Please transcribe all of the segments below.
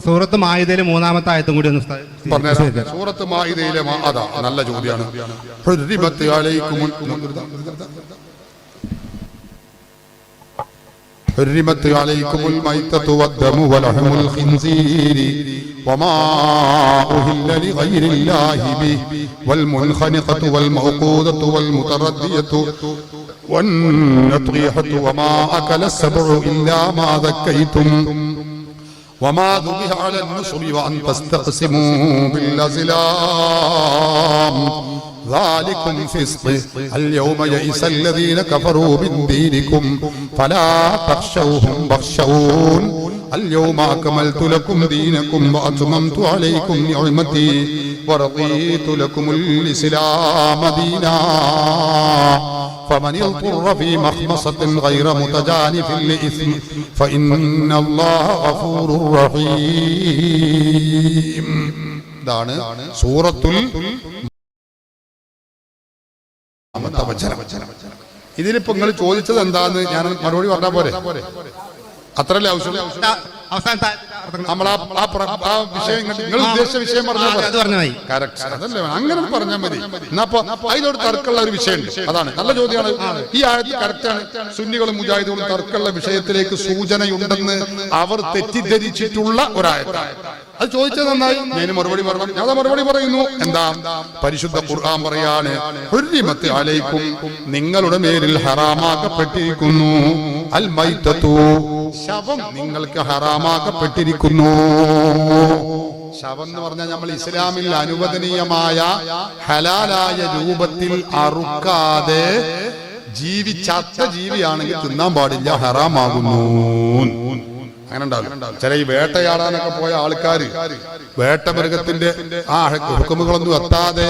സൂറത്ത് മായുതയിലെ മൂന്നാമത്തെ ആയത്തും കൂടി ഒന്ന് ഉസ്താദ് പറഞ്ഞുതരാം സൂറത്ത് മാഇദയിലെ മാ- അതാ നല്ല ചോദ്യമാണ് ഹുർരിമത്ത് അലൈക്കുമുൽ حرمت عليكم الميتة والدم ولحم الخنزير وما أهل لغير الله به والمنخنقة والموقوذة والمتردية والنطيحة وما أكل السبع إلا ما ذكيتم وما ذبح على النصر وأن تستقسموا بالأزلام ذلكم فسق اليوم يئس الذين كفروا من دينكم فلا تخشوهم واخشون اليوم أكملت لكم دينكم وأتممت عليكم نعمتي ورضيت لكم الإسلام دينا فمن اضطر في مخمصة غير متجانف لإثم فإن الله غفور رحيم ഇതാണ് സൂറത്തുൽ ഇതിലിപ്പോ നിങ്ങൾ ചോദിച്ചത് എന്താന്ന് ഞാൻ മറുപടി പറഞ്ഞാ പോരെ അത്രല്ലേ ആവശ്യം? അവസാനത്തെ നമ്മൾ ആ വിഷയം നിങ്ങൾ ഉദ്ദേശിച്ച വിഷയം പറഞ്ഞാൽ. Correct. അതല്ലേ അങ്ങനെ പറഞ്ഞാൽ മതി. എന്നപ്പോ അതിലൊരു തർക്കമുള്ള ഒരു വിഷയമുണ്ട്. അതാണ്. നല്ല ചോദ്യമാണ്. ഈ ആയത്ത് കറക്റ്റാണ്. സുന്നികളും മുജാഹിദുകളും തർക്കമുള്ള വിഷയത്തിലേക്ക് സൂചനയുണ്ടെന്ന് അവർ തെറ്റിദ്ധരിച്ചിട്ടുള്ള ഒരായത്താണ് അത് ചോദിച്ചത് നന്നായി. ഞാൻ മറുപടി പറഞ്ഞു ഞാൻ മറുപടി പറയുന്നു. എന്താ? പരിശുദ്ധ ഖുർആൻ പറയാണ് ഹുർരിമത്ത് അലൈക്കും. നിങ്ങളുടെ മേലിൽ ഹറാമാക്കപ്പെട്ടിരിക്കുന്നു. അൽ മൈത്തത്തു ശവം നിങ്ങൾക്ക് ഹറാമാക്കപ്പെട്ടിരിക്കുന്നു. ശവം എന്ന് പറഞ്ഞാൽ നമ്മൾ ഇസ്ലാമിൽ അനുവദനീയമായ ഹലാലായ രൂപത്തിൽ അറുക്കാതെ ജീവിച്ചത്ത ജീവിയാണെങ്കിൽ തിന്നാൻ പാടില്ല ഹറാമാകുന്നു. അങ്ങനെ ഉണ്ടാവും ചില ഈ വേട്ടയാടാനൊക്കെ പോയ ആൾക്കാര് വേട്ടമൃഗത്തിന്റെ ആ ഹുക്കുമുകളൊന്നും എത്താതെ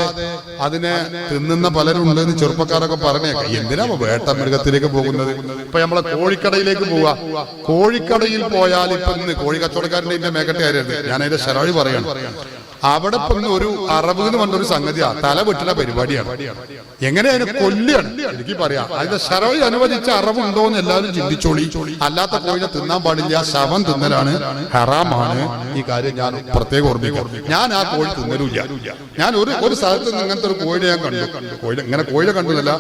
അതിനെ തിന്നുന്ന പലരുണ്ടെന്ന് ചെറുപ്പക്കാരൊക്കെ പറഞ്ഞേക്കാം. എന്തിനാ വേട്ട വേട്ടമൃഗത്തിലേക്ക് പോകുന്നത്? ഇപ്പൊ നമ്മളെ കോഴിക്കടയിലേക്ക് പോവാ. കോഴിക്കടയിൽ പോയാൽ ഇപ്പൊ കോഴി കച്ചവടക്കാരന്റെ മേക്കട്ടെ ആയിരുന്നു ഞാൻ അതിന്റെ ശരാഴി പറയാണ്. അവിടെ ഇപ്പൊ ഒരു അറബ് എന്ന് പറഞ്ഞൊരു സംഗതിയാ. തല വെട്ടുന്ന പരിപാടിയാണ്. എങ്ങനെ അതിനെ കൊല്ലുകയാണ്? എനിക്ക് പറയാം. അതിന്റെ ശരവി അനുവദിച്ച അറവുണ്ടോ എന്ന് എല്ലാവരും ചിന്തിച്ചോളി. അല്ലാത്ത കോഴിനെ തിന്നാൻ പാടില്ല. ശവം തിന്നലാണ്. ഹറാമാണ്. ഈ കാര്യം ഞാൻ പ്രത്യേകം ഓർമ്മിക്കും. ഞാൻ ആ കോഴി തിന്നലില്ല ഞാൻ ഒരു ഒരു സ്ഥലത്ത് നിന്ന് ഇങ്ങനത്തെ ഒരു കോഴിനെ ഞാൻ കണ്ടു. കോഴി ഇങ്ങനെ കോഴിനെ കണ്ടതല്ല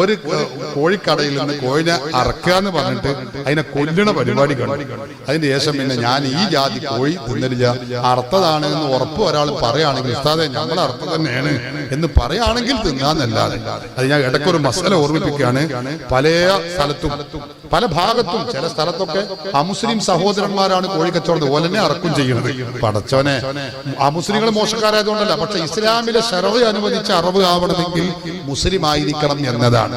ഒരു കോഴിക്കടയിൽ നിന്ന് കോഴിനെ അറക്കുക എന്ന് പറഞ്ഞിട്ട് അതിനെ കൊല്ലണ പരിപാടി കണ്ടു. അതിന്റെ ശേഷം പിന്നെ ഞാൻ ഈ ജാതി കോഴി തിന്നലില്ല. അർത്ഥതാണ് എന്ന് ഉറപ്പ് ഒരാൾ പറയുകയാണെങ്കിൽ ഉസ്താദെ ഞങ്ങൾ അർത്ഥം തന്നെയാണ്. എന്ന് പറയുകയാണെങ്കിൽ തിന്നാന്നല്ലാതെ. അത് ഞാൻ ഇടയ്ക്കൊരു മസല ഓർമ്മിപ്പിക്കുകയാണ്. പല സ്ഥലത്തും പല ഭാഗത്തും ചില സ്ഥലത്തൊക്കെ അമുസ്ലിം സഹോദരന്മാരാണ് കോഴി കച്ചവടം ഓലനെ അറക്കും ചെയ്യുന്നത്. പടച്ചോനെ അമുസ്ലിങ്ങൾ മോശക്കാരായതുകൊണ്ടല്ല പക്ഷെ ഇസ്ലാമിലെ ഷറവ് അനുവദിച്ച അറിവ് ആവണമെങ്കിൽ മുസ്ലിം ആയിരിക്കണം എന്നതാണ്.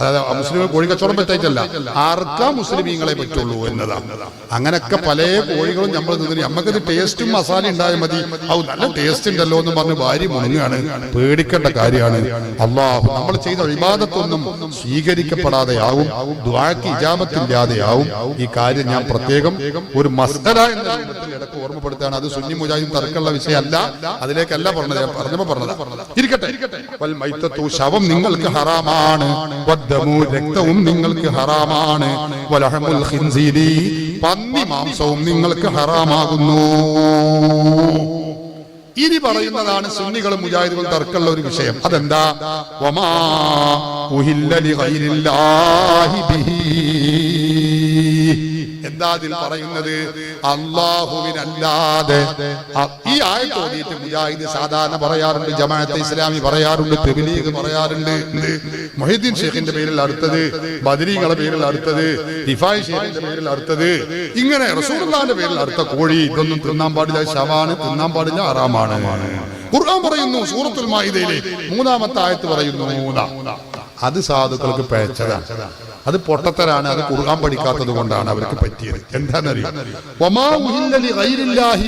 അതായത് മുസ്ലിം കോഴി കച്ചവടം പറ്റായിട്ടല്ല ആർക്കാ മുസ്ലിമീങ്ങളെ പറ്റുള്ളൂ എന്നതാണ്. അങ്ങനെയൊക്കെ പല കോഴികളും നമ്മൾ തിന്നു നമുക്കത് ടേസ്റ്റും മസാല ഉണ്ടായാൽ മതി. ഔ നല്ല ടേസ്റ്റ് ഉണ്ടല്ലോ എന്ന് പറഞ്ഞ് ഭാര്യ മുണങ്ങുകയാണ് പേടിക്കേണ്ട കാര്യമാണ്. അള്ളാഹു നമ്മൾ ചെയ്ത വിവാദത്തൊന്നും സ്വീകരിക്കപ്പെടാതെയാവും ദ്വാക്ക് ഇജാബത്തില്ലാതെയാവും. ഈ കാര്യം ഞാൻ പ്രത്യേകം ഒരു മസ്തര എന്ന ഇടയ്ക്ക് ഓർമ്മപ്പെടുത്താണ് അത് സുന്നി മുജാഹിദ് തർക്കമുള്ള വിഷയമല്ല. അതിലേക്കല്ല പറഞ്ഞത് പറഞ്ഞപ്പോ പറഞ്ഞത്. ഇരിക്കട്ടെ. വൽ ശവം നിങ്ങൾക്ക് ഹറാമാണ്. രക്തവും നിങ്ങൾക്ക് ഹറാമാണ്. വലഹമുൽ പന്നി മാംസവും നിങ്ങൾക്ക് ഹറാമാകുന്നു. ഇനി പറയുന്നതാണ് സുന്നികളും മുജാഹിദുകളും തർക്കമുള്ള ഒരു വിഷയം അതെന്താ ബിഹി. എന്താ അതിൽ പറയുന്നത് അള്ളാഹുവിനല്ലാതെ ഈ ആയത്തോടിയിട്ട് മുജാഹിദ് സാധാരണ പറയാറുണ്ട് ജമാഅത്ത് ഇസ്ലാമി പറയാറുണ്ട് തെബിലീഗ് പറയാറുണ്ട്. മൊഹിദ്ദീൻ ഷേഖിന്റെ പേരിൽ അടുത്തത് ബദരീകളെ പേരിൽ അടുത്തത് ദിഫായ് ഷെയ്ഖിന്റെ പേരിൽ അടുത്തത്. ഇങ്ങനെ റസൂലുള്ളാഹിന്റെ പേരിൽ അടുത്ത കോഴി ഇതൊന്നും തിന്നാൻ പാടില്ല ശവാണ് തിന്നാൻ പാടില്ല ആറാമാണ് ഖുർആൻ പറയുന്നു സൂറത്തുൽ മാഇദയിലെ മൂന്നാമത്തെ ആയത്ത് പറയുന്നു. അത് സാധുക്കൾക്ക് പേച്ചതാണ് അത് പൊട്ടത്തരാണ് അത് കുറുകാൻ പഠിക്കാത്തത് കൊണ്ടാണ് അവർക്ക് പറ്റിയത്.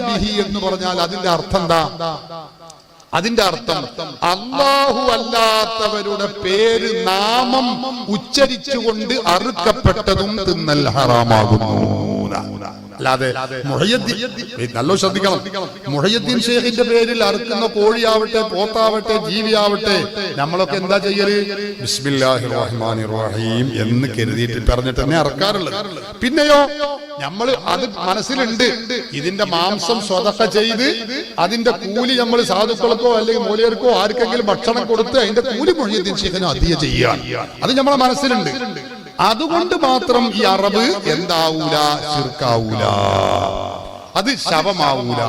ബിഹി എന്ന് പറഞ്ഞാൽ അതിന്റെ അർത്ഥം എന്താ? അതിന്റെ അർത്ഥം അള്ളാഹു അല്ലാത്തവരുടെ പേര് നാമം ഉച്ചരിച്ചുകൊണ്ട് അറുക്കപ്പെട്ടതും തിന്നൽ ഹറാമാകുന്നു. അല്ലാതെ നല്ലോ ശ്രദ്ധിക്കണം. മുഹയ്യദ്ദീൻ ഷേഖിന്റെ പേരിൽ അറുക്കുന്ന കോഴിയാവട്ടെ പോത്താവട്ടെ ജീവിയാവട്ടെ നമ്മളൊക്കെ എന്താ ചെയ്യൽ? ബിസ്മില്ലാഹി റഹ്മാനി റഹീം എന്ന് കരുതിയിട്ട് പറഞ്ഞിട്ട് തന്നെ അറക്കാറുള്ളത് പിന്നെയോ നമ്മൾ അത് മനസ്സിലുണ്ട്. ഇതിന്റെ മാംസം സ്വതക്ക ചെയ്ത് അതിന്റെ കൂലി നമ്മൾ സാധുക്കൾക്കോ അല്ലെങ്കിൽ മൂലയർക്കോ ആർക്കെങ്കിലും ഭക്ഷണം കൊടുത്ത് അതിന്റെ കൂലി മുഴുവൻ ഷേഖിന് അധികം ചെയ്യുക അത് നമ്മളെ മനസ്സിലുണ്ട്. അതുകൊണ്ട് മാത്രം ഈ അറബ് എന്താവൂല ചെറുക്കാവൂല അത് ശവമാവൂല.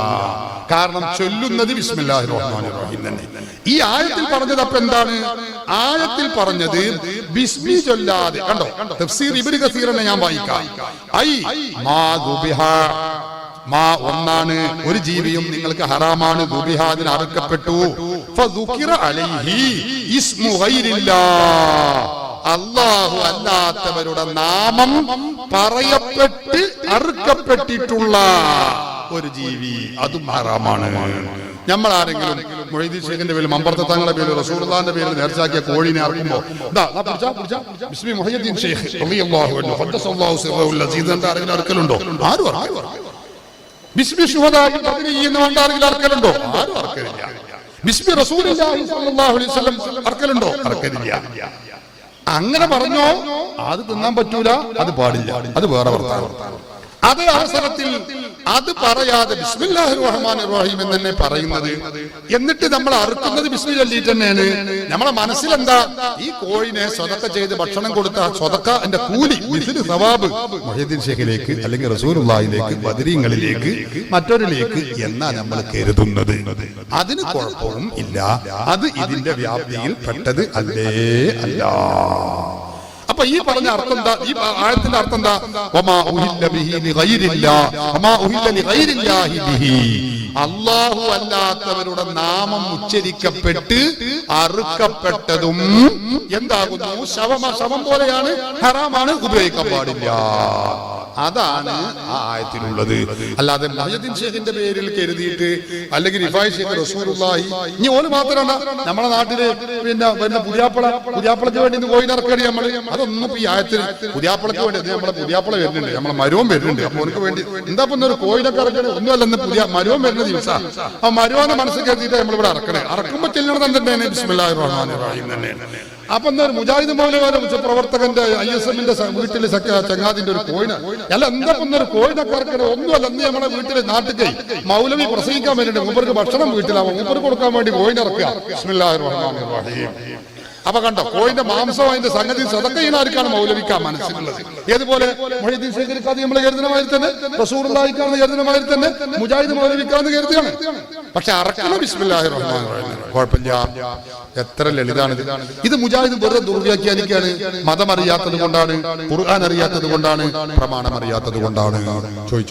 കാരണം ചൊല്ലുന്നത് ബിസ്മില്ലാഹി റഹ്മാനി റഹീം തന്നെ. ഈ ആയത്തിൽ പറഞ്ഞത് അപ്പൊ എന്താണ്? ആയത്തിൽ പറഞ്ഞത് ബിസ്മി ചൊല്ലാതെ. കണ്ടോ? തഫ്സീർ ഇബ്നു കസീറിനെ ഞാൻ വായിക്കാം. ഐ മാ ദുബിഹ. മാ ഒന്നാണ് ഒരു ജീവിയും നിങ്ങൾക്ക് ഹറാമാണ്. ദുബിഹ അതിന് അറുക്കപ്പെട്ടു. ഫദുകിറ അലൈഹി ഇസ്മു ഗൈരില്ലാഹ് അള്ളാഹു അല്ലാത്തവരുടെ നാമം പറയപ്പെട്ട് അറുക്കപ്പെട്ടിട്ടുള്ള ഒരു ജീവി. അതും ഹറാമാണ്. നമ്മൾ ആരെങ്കിലും മൊയ്തി ഷേഖിന്റെ പേരിൽ മമ്പർത്ത തങ്ങളുടെ പേരിൽ റസൂർദാന്റെ പേരിൽ നേർച്ചാക്കിയ കോഴിനെ എന്ന് ആരെങ്കിലും അറുക്കലുണ്ടോ? ആരും ബിസ്മി എന്ന് വേണ്ട ആരെങ്കിലും ആരും ബിസ്മി സ്വല്ലല്ലാഹു അലൈഹി വസല്ലം അറക്കലില്ല. അങ്ങനെ പറഞ്ഞോ അത് തിന്നാൻ പറ്റൂല അത് പാടില്ല അത് വേറെ വർത്താനം. അതേ അവസരത്തിൽ അത് പറയാതെ റഹീം എന്ന് തന്നെ പറയുന്നത്? എന്നിട്ട് നമ്മൾ അറുക്കുന്നത് ബിസ്മി ചൊല്ലിയിട്ട് തന്നെയാണ്. നമ്മളെ മനസ്സിലെന്താ? ഈ കോഴിനെ സ്വതക്ക ചെയ്ത് ഭക്ഷണം കൊടുത്ത സ്വതക്ക എന്റെ കൂലി സവാബ് മൊഹീദ്ദീൻ അല്ലെങ്കിൽ റസൂലുള്ളാഹിലേക്ക് ബദരീങ്ങളിലേക്ക് മറ്റൊരിലേക്ക് എന്നാ നമ്മൾ കരുതുന്നത്. അതിന് കുഴപ്പവും ഇല്ല. അത് ഇതിന്റെ വ്യാപ്തിയിൽ പെട്ടത് അല്ലേ? അല്ല. അപ്പൊ ഈ പറഞ്ഞ അർത്ഥം എന്താ? ഈ ആഴത്തിന്റെ അർത്ഥം എന്താ? അല്ലാഹു അല്ലാത്തവരുടെ നാമം ഉച്ചരിക്കപ്പെട്ട് അറുക്കപ്പെട്ടതും എന്താകുന്നു? ശവമ ശവം പോലെയാണ്. ഹറാമാണ്. ഉപയോഗിക്കാൻ പാടില്ല. അതാണ് ആ ആയത്തിലുള്ളത്. അല്ലാതെ മഹദീൻ ഷേഖിന്റെ പേരിൽ കരുതിയിട്ട് അല്ലെങ്കിൽ റിഫായ് ഷേഖ് റസൂലുള്ളാഹി. ഇനി ഓൽ മാത്രമല്ല. നമ്മുടെ നാട്ടിൽ പിന്നെ പിന്നെ പുതിയാപ്പള പുതിയാപ്പളക്ക് വേണ്ടി ഇറക്കടി നമ്മൾ. അതൊന്നും ഇപ്പൊ ഈ ആയത്തിൽ പുതിയാപ്പളക്ക് വേണ്ടി നമ്മളെ പുതിയാപ്പള വരുന്നുണ്ട് നമ്മളെ മരവും വരുന്നുണ്ട്. അപ്പൊ ഓനക്ക് വേണ്ടി എന്താ ഇപ്പൊ ഒരു കോഴിനൊക്കെ ഇറക്കണേ ഒന്നുമല്ല പുതിയ മരവും വരുന്ന ദിവസം. ആ മരുവനെ മനസ്സിൽ കരുതിയിട്ട് നമ്മളിവിടെ ഇറക്കണേ ഇറക്കുമ്പോ ചെല്ലണത് റഹീം അപ്പൊ ഒരു മുജാഹിദ് മൗലവാന പ്രവർത്തകന്റെ ഐ എസ് എമ്മിന്റെ വീട്ടിൽ ചങ്ങാതിന്റെ ഒരു കോയിന്. അല്ല എന്താ ഒരു കോയിനൊക്കെ ഇറക്കണേ ഒന്നുമല്ല അന്ന് നമ്മളെ വീട്ടിലെ നാട്ടിൽ മൗലവി പ്രസംഗിക്കാൻ വേണ്ടിയിട്ട് മൂപ്പർക്ക് ഭക്ഷണം വീട്ടിലാവും മൂപ്പർക്ക് കൊടുക്കാൻ വേണ്ടി കോയിൻ ഇറക്കുക. റഹീം. അപ്പൊ കണ്ടോ കോഴിന്റെ മാംസം അതിന്റെ സംഗതി സതക്കയിനാർക്കാണ് മൗലവിക്കാൻ മനസ്സിലുള്ളത്. ഏതുപോലെ? മൊഹീദ്ദീൻ ശേഖരിക്കാതെ നമ്മൾ കരുതണമായി തന്നെ റസൂറുള്ളാഹിക്കാന്ന് കരുതണമായി തന്നെ മുജാഹിദ് മൗലവിക്കാന്ന് കരുതിയാണ് പക്ഷെ അറക്കണ ബിസ്മില്ലാഹി റഹ്മാൻ കുഴപ്പമില്ല. എത്ര ലളിതാണ് ഇത്. മുജാഹിദ് വെറുതെ ദുർവ്യാഖ്യാനിക്കാണ്. മതം അറിയാത്തത് കൊണ്ടാണ് ഖുർആൻ അറിയാത്തത് കൊണ്ടാണ് പ്രമാണം അറിയാത്തത് കൊണ്ടാണ്. ചോദിച്ചോ